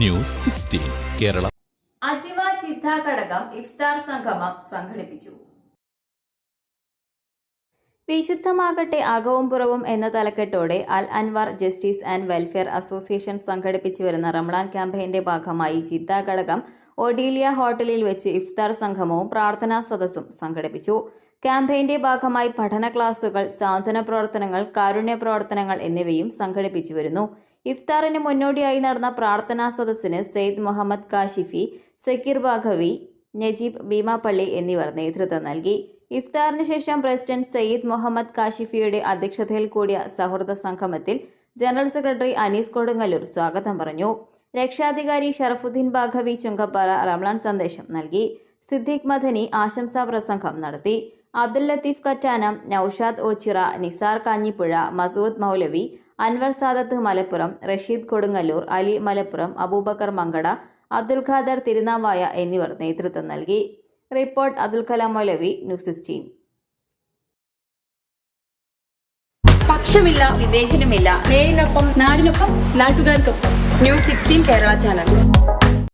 News sixteen Kerala. അജിവ ചിത്ത ഘടകം ഇഫ്താർ സംഗമം സംഘടിപ്പിച്ചു. വിശുദ്ധമാകട്ടെ അകവും പുറവും എന്ന തലക്കെട്ടോടെ Al Anwar justice and welfare association സംഘടിപ്പിച്ചു വരുന്ന റംളാൻ ക്യാമ്പയിന്റെ ഭാഗമായി ജിദ്ദ ഘടകം ഒഡീലിയ ഹോട്ടലിൽ വെച്ച് ഇഫ്താർ സംഗമവും പ്രാർത്ഥനാ സദസ്സും സംഘടിപ്പിച്ചു. ക്യാമ്പയിന്റെ ഭാഗമായി പഠന ക്ലാസുകൾ സാന്ത്വന പ്രവർത്തനങ്ങൾ കാരുണ്യ പ്രവർത്തനങ്ങൾ എന്നിവയും സംഘടിപ്പിച്ചു വരുന്നു. ഇഫ്താറിന് മുന്നോടിയായി നടന്ന പ്രാർത്ഥനാ സദസ്സിന് സെയ്ദ് മുഹമ്മദ് കാഷിഫി സക്കീർ ബാഘവി നജീബ് ഭീമാപ്പള്ളി എന്നിവർ നേതൃത്വം നൽകി. ഇഫ്താറിന് ശേഷം പ്രസിഡന്റ് സയ്യിദ് മുഹമ്മദ് കാഷിഫിയുടെ അധ്യക്ഷതയിൽ കൂടിയ സൗഹൃദ സംഗമത്തിൽ ജനറൽ സെക്രട്ടറി അനീസ് കൊടുങ്ങല്ലൂർ സ്വാഗതം പറഞ്ഞു. രക്ഷാധികാരി ഷറഫുദ്ദീൻ ബാഘവി ചുങ്കപ്പാറ റംലാൻ സന്ദേശം നൽകി. സിദ്ദീഖ് മദനി ആശംസാ പ്രസംഗം നടത്തി. അബ്ദുൽ ലത്തീഫ് കറ്റാനം നൌഷാദ് ഓച്ചിറ നിസാർ കാഞ്ഞിപ്പുഴ മസൂദ് മൗലവി അൻവർ സാദത്ത് മലപ്പുറം റഷീദ് കൊടുങ്ങല്ലൂർ അലി മലപ്പുറം അബൂബക്കർ മങ്കട അബ്ദുൽ ഖാദർ തിരുനാവായ എന്നിവർ നേതൃത്വം നൽകി. Report Abdul Kalam Moulavi news sixteen. പക്ഷമില്ല വിവേചനമില്ല. നേരിനൊപ്പം നാടിനൊപ്പം നാട്ടുകാർക്കൊപ്പം. News sixteen Kerala channel.